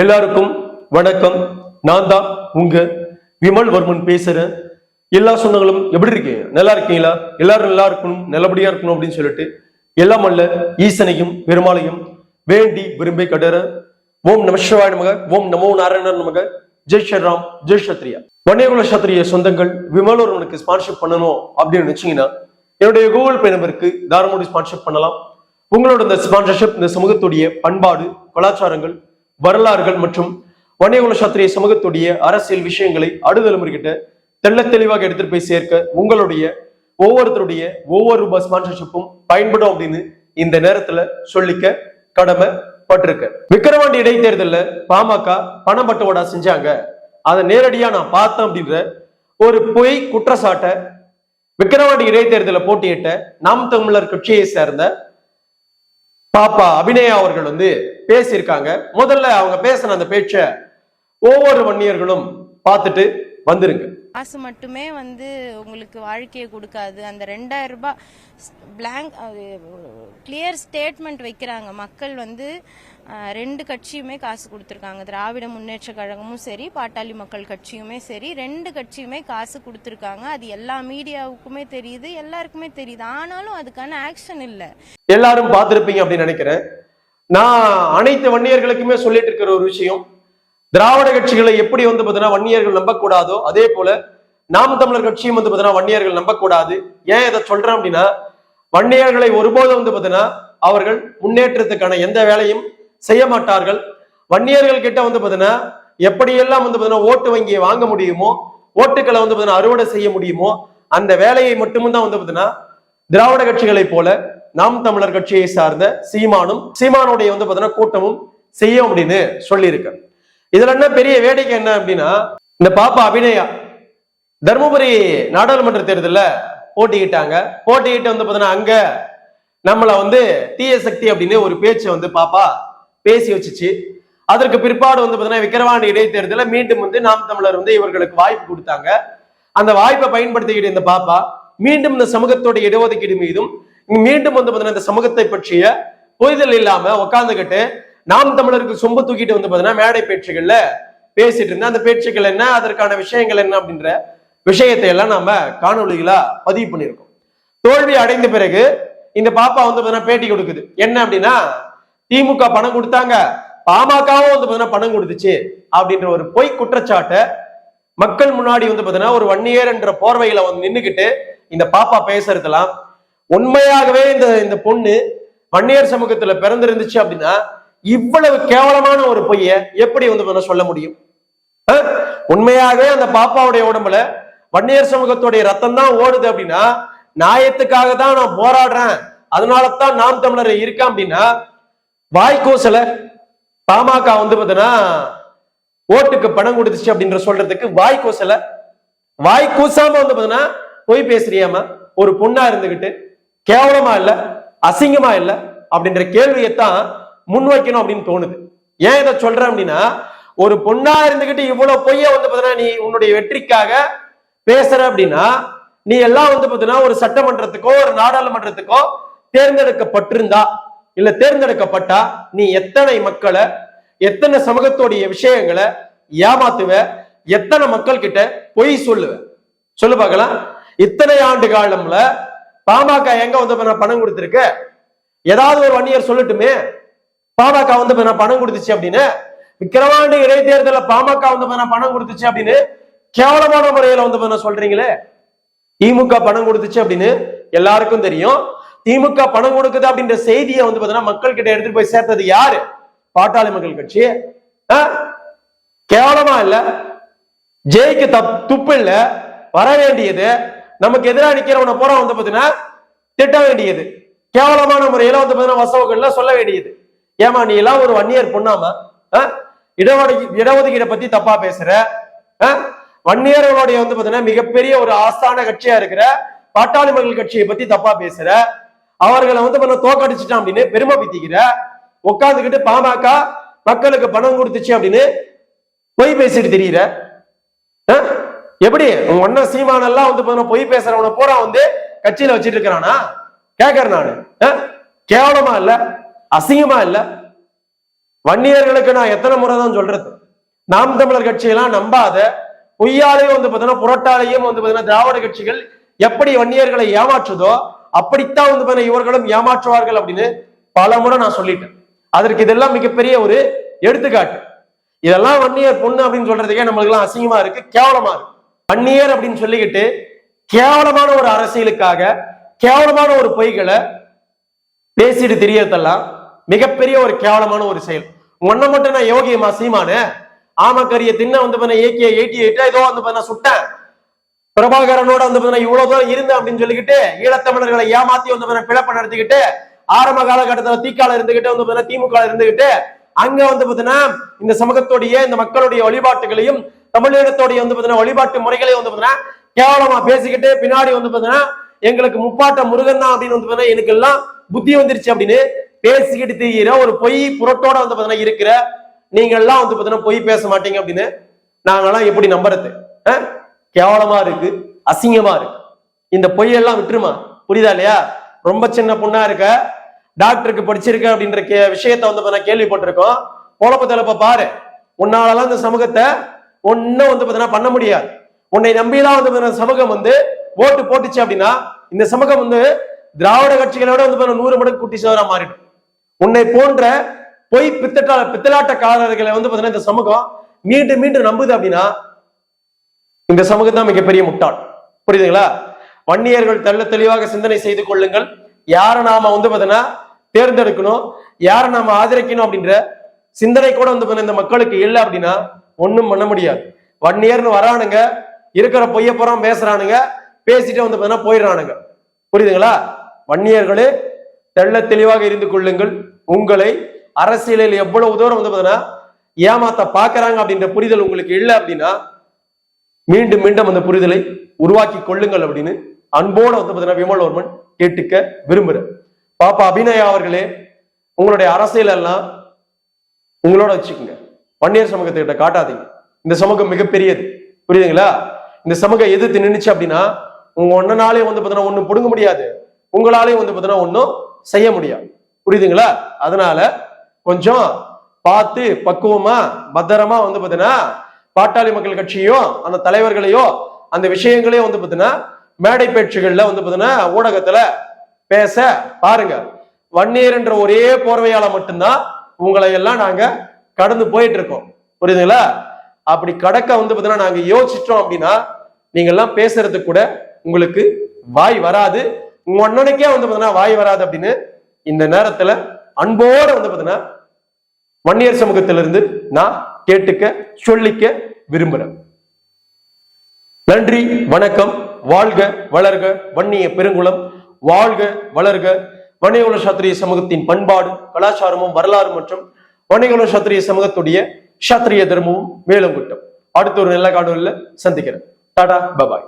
எல்லாருக்கும் வணக்கம். நான் தான் உங்க விமல் வர்மன் பேசுறேன். எல்லா சொந்தங்களும் எப்படி இருக்கீங்க? நல்லா இருக்கீங்களா? எல்லாரும் நல்லா இருக்கணும் நல்லபடியா இருக்கணும் அப்படின்னு சொல்லிட்டு எல்லாம் அல்ல ஈசனையும் பெருமாளையும் வேண்டி விரும்பி கடற ஓம் நம சிவாய நமக ஓம் நமோ நாராயணன் நமக. ஜெய் ஸ்ரீராம் ஜெய் சத்ரியா வன்னியகுல சத்திரிய சொந்தங்கள் விமல் வர்மனுக்கு ஸ்பான்ஷிப் பண்ணணும் அப்படின்னு நினைச்சீங்கன்னா என்னுடைய கூகுள் பே நம்பருக்கு தாராளமாக ஸ்பான்ஷிப் பண்ணலாம். உங்களோட இந்த ஸ்பான்சர்ஷிப் இந்த சமூகத்துடைய பண்பாடு கலாச்சாரங்கள் வரலாறுகள் மற்றும் வன்னியகுல சாத்திரிய சமூகத்துடைய அரசியல் விஷயங்களை அடுதலைமுறைகிட்ட தெள்ள தெளிவாக எடுத்துட்டு போய் சேர்க்க உங்களுடைய ஒவ்வொருத்தருடைய ஒவ்வொரு ரூபாய் ஸ்பான்சர்ஷிப்பும் பயன்படும் அப்படின்னு இந்த நேரத்துல சொல்லிக்க கடமை கடமைப்பட்டிருக்க விக்கிரவாண்டி இடைத்தேர்தலில் பாமக பணம் பட்டுவடா செஞ்சாங்க. அதை நேரடியா நான் பார்த்தேன் அப்படின்ற ஒரு பொய் குற்றச்சாட்டை விக்கிரவாண்டி இடைத்தேர்தலில் போட்டியிட்ட நாம் தமிழர் கட்சியை சேர்ந்த பாப்பா அபிநயா அவர்கள் வந்து பேசியிருக்காங்க. முதல்ல அவங்க பேசின அந்த பேச்ச ஒவ்வொரு வன்னியர்களும் பார்த்துட்டு வந்துருங்க. காசு மட்டுமே வந்து உங்களுக்கு வாழ்க்கையை கொடுக்காது. அந்த ரெண்டாயிரம் ரூபாய் பிளாங்க் கிளியர் ஸ்டேட்மெண்ட் வைக்கிறாங்க. மக்கள் வந்து ரெண்டு கட்சியுமே காசு கொடுத்துருக்காங்க. திராவிட முன்னேற்ற கழகமும் சரி பாட்டாளி மக்கள் கட்சியுமே சரி ரெண்டு கட்சியுமே காசு கொடுத்துருக்காங்க. அது எல்லா மீடியாவுக்குமே தெரியுது எல்லாருக்குமே தெரியுது. ஆனாலும் அதுக்கான ஆக்ஷன் இல்லை. எல்லாரும் பார்த்துருப்பீங்க அப்படின்னு நினைக்கிறேன். நான் அனைத்து வன்னியர்களுக்குமே சொல்லிட்டு இருக்கிற ஒரு விஷயம். திராவிட கட்சிகளை எப்படி வந்து பார்த்தீங்கன்னா வன்னியர்கள் நம்பக்கூடாதோ அதே போல நாம் தமிழர் கட்சியும் வந்து பார்த்தீங்கன்னா வன்னியர்கள் நம்பக்கூடாது. ஏன் இதை சொல்றேன் அப்படின்னா வன்னியர்களை ஒருபோதும் வந்து பார்த்தீங்கன்னா அவர்கள் முன்னேற்றத்துக்கான எந்த வேலையும் செய்ய மாட்டார்கள். வன்னியர்கள் கிட்ட வந்து பார்த்தீங்கன்னா எப்படியெல்லாம் வந்து பார்த்தீங்கன்னா ஓட்டு வங்கியை வாங்க முடியுமோ ஓட்டுக்களை வந்து பார்த்தீங்கன்னா அறுவடை செய்ய முடியுமோ அந்த வேலையை மட்டும் தான் வந்து பார்த்தீங்கன்னா திராவிட கட்சிகளைப் போல நாம் தமிழர் கட்சியை சார்ந்த சீமானும் சீமானுடைய வந்து பார்த்தீங்கன்னா கூட்டமும் செய்யும் அப்படின்னு சொல்லியிருக்கேன். இதுல என்ன பெரிய வேடிக்கை என்ன அப்படின்னா இந்த பாப்பா அபிநயா தருமபுரி நாடாளுமன்ற தேர்தலில் போட்டிக்கிட்டாங்க போட்டிக்கிட்டு வந்து பார்த்தீங்கன்னா அங்க நம்மளை வந்து தீய சக்தி அப்படின்னு ஒரு பேச்சை வந்து பாப்பா பேசி வச்சுச்சு. அதற்கு பிற்பாடு வந்து பார்த்தீங்கன்னா விக்கிரவாண்டி இடைத்தேர்தலில் மீண்டும் வந்து நாம் தமிழர் வந்து இவர்களுக்கு வாய்ப்பு கொடுத்தாங்க. அந்த வாய்ப்பை பயன்படுத்திக்கிட்டு இந்த பாப்பா மீண்டும் இந்த சமூகத்தோட இடஒதுக்கீடு மீதும் மீண்டும் வந்து பார்த்தீங்கன்னா இந்த சமூகத்தை பற்றிய புரிதல் இல்லாம உட்காந்துக்கிட்டு நாம் தமிழருக்கு சொம்பு தூக்கிட்டு வந்து பார்த்தீங்கன்னா மேடை பேச்சுகள்ல பேசிட்டு இருந்தேன். அந்த பேச்சுக்கள் என்ன? அதற்கான விஷயங்கள் என்ன அப்படின்ற விஷயத்தை எல்லாம் நாம காணொளிகளா பதிவு பண்ணியிருக்கோம். தோல்வி அடைந்த பிறகு இந்த பாப்பா வந்து பார்த்தீங்கன்னா பேட்டி கொடுக்குது. என்ன அப்படின்னா திமுக பணம் கொடுத்தாங்க. பாமகவும் வந்து பார்த்தீங்கன்னா பணம் கொடுத்துச்சு அப்படின்ற ஒரு பொய் குற்றச்சாட்டை மக்கள் முன்னாடி வந்து பார்த்தீங்கன்னா ஒரு வன்னியர் என்ற போர்வையில வந்து நின்றுக்கிட்டு இந்த பாப்பா பேசுறதெல்லாம் உண்மையாகவே இந்த இந்த பொண்ணு வன்னியர் சமூகத்துல பிறந்திருந்துச்சு அப்படின்னா இவ்வளவு கேவலமான ஒரு பொய்ய எப்படி வந்து சொல்ல முடியும்? உண்மையாகவே அந்த பாப்பாவுடைய உடம்புல வன்னியர் சமூகத்துடைய ரத்தம் தான் ஓடுது அப்படின்னா நியாயத்துக்காக தான் நான் போராடுறேன். அதனால தான் நாம் தமிழர் இருக்கேன் அப்படின்னா வாய்க்கோசல பாமக வந்து பார்த்தீங்கன்னா ஓட்டுக்கு பணம் கொடுத்துச்சு அப்படின்ற சொல்றதுக்கு வாய் கூசல வாய் கூசாம வந்து பாத்தீங்கன்னா பொய் பேசுறியாமா ஒரு பொண்ணா இருந்துகிட்டு கேவலமா இல்ல அசிங்கமா இல்ல அப்படின்ற கேள்வியைத்தான் முன்வைக்கணும் அப்படின்னு தோணுது. ஏன் இதை சொல்றேன் அப்படின்னா ஒரு பொண்ணா இருந்துகிட்டு இவ்வளவு பொய்ய வந்து பாத்தீங்கன்னா நீ உன்னுடைய வெற்றிக்காக பேசுற அப்படின்னா நீ எல்லாம் வந்து பாத்தீங்கன்னா ஒரு சட்டமன்றத்துக்கோ ஒரு நாடாளுமன்றத்துக்கோ தேர்ந்தெடுக்கப்பட்டிருந்தா இல்ல தேர்ந்தெடுக்கப்பட்டா நீ எத்தனை மக்களை எத்தனை சமூகத்துடைய விஷயங்களை ஏமாத்துவ எத்தனை மக்கள் கிட்ட பொய் சொல்லுவ? சொல்லு பார்க்கலாம். இத்தனை ஆண்டு காலம்ல பாமக எங்க வந்து பணம் கொடுத்துருக்க? ஏதாவது ஒரு வன்னியர் சொல்லட்டுமே? பாமக வந்து பணம் கொடுத்துச்சு அப்படின்னு விக்கிரவாண்டி இடைத்தேர்தல பாமக வந்து பணம் கொடுத்துச்சு அப்படின்னு கேவலமான முறையில வந்து சொல்றீங்களே. திமுக பணம் கொடுத்துச்சு அப்படின்னு எல்லாருக்கும் தெரியும். திமுக பணம் கொடுக்குது அப்படின்ற செய்தியை வந்து பாத்தீங்கன்னா மக்கள் கிட்ட எடுத்துட்டு போய் சேர்த்தது யாரு? பாட்டாளி மக்கள் கட்சி. ஆ? கேவலமா இல்ல. ஜெயிக்கு தப் துப்பு இல்ல. வர வேண்டியது. நமக்கு எதிராக நிக்கிறவனை போற வந்து பாத்தீங்கன்னா திட்ட வேண்டியது. கேவலமான முறையில வந்து பாத்தீங்கன்னா வசவுகள்ல சொல்ல வேண்டியது. ஏமா நீ எல்லாம் ஒரு வன்னியர் பொண்ணாமா ஆ? இடஒதுக்கீடு இடஒதுக்கீடை பத்தி தப்பா பேசுற. ஆ? வன்னியர்களுடைய வந்து பாத்தீங்கன்னா மிகப்பெரிய ஒரு ஆஸ்தான கட்சியா இருக்கிற பாட்டாளி மக்கள் கட்சியை பத்தி தப்பா பேசுற. அவர்களை வந்து பண்ண தோக்கடிச்சிட்டான் அப்படின்னு பெருமை பித்திக்கிற. உட்காந்துக்கிட்டு பாமக மக்களுக்கு பணம் கொடுத்துச்சு அப்படின்னு பொய் பேசிட்டு தெரியுற. எப்படி? உங்க ஒன்ன சீமானெல்லாம் வந்து பொய் பேசுறவன பூரா வந்து கட்சியில வச்சிட்டு இருக்கிறானா? கேக்குறேன் நானு. கேவலமா இல்ல. அசிங்கமா இல்ல? வன்னியர்களுக்கு நான் எத்தனை முறை தான் சொல்றது? நாம் தமிழர் கட்சியெல்லாம் நம்பாத பொய்யாலையும் வந்து பார்த்தீங்கன்னா புரட்டாலையும் வந்து பார்த்தீங்கன்னா திராவிட கட்சிகள் எப்படி வன்னியர்களை ஏமாற்றுதோ அப்படித்தான் வந்து பார்த்தீங்கன்னா இவர்களும் ஏமாற்றுவார்கள் அப்படின்னு பல முறை நான் சொல்லிட்டேன். அதற்கு இதெல்லாம் மிகப்பெரிய ஒரு எடுத்துக்காட்டு. இதெல்லாம் வன்னியர் பொண்ணு அப்படின்னு சொல்றதுக்கே நம்மளுக்கு எல்லாம் அசிங்கமா இருக்கு கேவலமா இருக்கு. வன்னியர் அப்படின்னு சொல்லிக்கிட்டு கேவலமான ஒரு அரசியலுக்காக கேவலமான ஒரு பொய்களை பேசிட்டு தெரியறதெல்லாம் மிகப்பெரிய ஒரு கேவலமான ஒரு செயல் ஒன்ன மட்டும் நான் யோகியமா சீமானு ஆமக்கரிய தின்ன வந்து பண்ண ஏகே எயிட்டி எயிட்டா ஏதோ வந்து பண்ண சுட்டேன் பிரபாகரனோட வந்து பண்ண இவ்வளவு தூரம் இருந்தேன் அப்படின்னு சொல்லிக்கிட்டு ஈழத்தமிழர்களை ஏமாத்தி வந்து பண்ண பிழப்ப நடத்திக்கிட்டு ஆரம்ப காலகட்டத்துல தீக்கால இருந்துகிட்டு வந்து பண்ண திமுக இருந்துகிட்டு அங்க வந்து பாத்தீங்கன்னா இந்த சமூகத்துடைய இந்த மக்களுடைய வழிபாட்டுகளையும் தமிழீழத்தோடைய வந்து பாத்தீங்கன்னா வழிபாட்டு முறைகளையும் வந்து பாத்தீங்கன்னா கேவலமா பேசிக்கிட்டு பின்னாடி வந்து பாத்தீங்கன்னா எங்களுக்கு முப்பாட்ட முருகன் தான் அப்படின்னு வந்து பாத்தீங்கன்னா எனக்கு எல்லாம் புத்தி வந்துருச்சு அப்படின்னு பேசிக்கிட்டு தெரிகிற ஒரு பொய் புரட்டோட வந்து பாத்தீங்கன்னா இருக்கிற நீங்க எல்லாம் வந்து பாத்தீங்கன்னா பொய் பேச மாட்டீங்க அப்படின்னு நாங்கெல்லாம் எப்படி நம்புறது? கேவலமா இருக்கு அசிங்கமா இருக்கு. இந்த பொய்யெல்லாம் விட்டுருமா? புரியுதா இல்லையா? ரொம்ப சின்ன பொண்ணா இருக்க டாக்டருக்கு படிச்சிருக்க அப்படின்ற கே- விஷயத்த வந்து நான் கேள்விப்பட்டிருக்கோம். குழப்ப தலைப்ப பாரு உன்னாலலாம் இந்த சமூகத்தை ஒன்னும் வந்து பாத்தீங்கன்னா பண்ண முடியாது. உன்னை நம்பிதான் வந்து சமூகம் வந்து ஓட்டு போட்டுச்சு அப்படின்னா இந்த சமூகம் வந்து திராவிட கட்சிகளோட வந்து நூறு மடங்கு குட்டி சோதரா மாறிடும். உன்னை போன்ற பொய் பித்தட்டா பித்தலாட்டக்காரர்களை வந்து பாத்தீங்கன்னா இந்த சமூகம் மீண்டும் மீண்டும் நம்புது அப்படின்னா இந்த சமூகம் தான் மிகப்பெரிய முட்டாள். புரியுதுங்களா? வன்னியர்கள் தெள்ள தெளிவாக சிந்தனை செய்து கொள்ளுங்கள். யாரை நாம வந்து பாத்தீங்கன்னா தேர்ந்தெடுக்கணும் யாரை நாம ஆதரிக்கணும் அப்படின்ற சிந்தனை கூட வந்து இந்த மக்களுக்கு இல்லை அப்படின்னா ஒன்றும் பண்ண முடியாது. வன்னியர்னு வரானுங்க இருக்கிற பொய்யப்புறம் பேசுறானுங்க பேசிட்டு வந்து பாத்தீங்கன்னா போயிடுறானுங்க. புரியுதுங்களா? வன்னியர்களே தெள்ள தெளிவாக இருந்து கொள்ளுங்கள். உங்களை அரசியலில் எவ்வளவு தூரம் வந்து பார்த்தீங்கன்னா ஏமாத்த பாக்குறாங்க அப்படின்ற புரிதல் உங்களுக்கு இல்லை அப்படின்னா மீண்டும் மீண்டும் அந்த புரிதலை உருவாக்கி கொள்ளுங்கள் அப்படின்னு அன்போடு வந்து பார்த்தீங்கன்னா விமல்வர்மன் கேட்டுக்க விரும்புறேன். பாப்பா அபிநயா அவர்களே உங்களுடைய அரசியல் எல்லாம் உங்களோட வச்சுக்கோங்க. வன்னியர் சமூகத்துக்கிட்ட காட்டாதீங்க. இந்த சமூகம் மிகப்பெரியது. புரியுதுங்களா? இந்த சமூகம் எதிர்த்து நின்றுச்சு அப்படின்னா உங்க ஒன்னனாலே வந்து பார்த்தீங்கன்னா ஒன்றும் பிடுங்க முடியாது. உங்களாலே வந்து பார்த்தீங்கன்னா ஒன்றும் செய்ய முடியும் புரியுதுங்களா? அதனால கொஞ்சம் பார்த்து பக்குவமா பத்திரமா வந்து பார்த்தீங்கன்னா பாட்டாளி மக்கள் கட்சியோ அந்த தலைவர்களையோ அந்த விஷயங்களையும் வந்து பார்த்தீங்கன்னா மேடை பேச்சுகள்ல வந்து பார்த்தீங்கன்னா ஊடகத்துல பேச பாருங்க. வன்னியர் என்ற ஒரே போர்வையால மட்டும்தான் உங்களை எல்லாம் நாங்க கடந்து போயிட்டு இருக்கோம். புரியுதுங்களா? அப்படி கடக்க வந்து பார்த்தீங்கன்னா நாங்க யோசிச்சிட்டோம் அப்படின்னா நீங்க எல்லாம் பேசுறதுக்கு கூட உங்களுக்கு வாய் வராது. உங்க அண்ணனுக்கே வந்து பார்த்தீங்கன்னா வாய் வராது அப்படின்னு இந்த நேரத்துல அன்போட வந்து பார்த்தீங்கன்னா வன்னியர் சமூகத்திலிருந்து நான் கேட்டுக்க சொல்லிக்க விரும்புறேன். நன்றி வணக்கம் வாழ்க வளர்க வன்னிய பெருங்குளம் வாழ்க வளர்க. வணிககுல சாத்திரிய சமூகத்தின் பண்பாடு கலாச்சாரமும் வரலாறு மற்றும் வணிககுல சாத்திரிய சமூகத்துடைய சாத்திரிய தர்மமும் மேலும் கூட்டம் அடுத்த ஒரு நல்ல காணொலியில் சந்திக்கிறேன். Tata bye bye.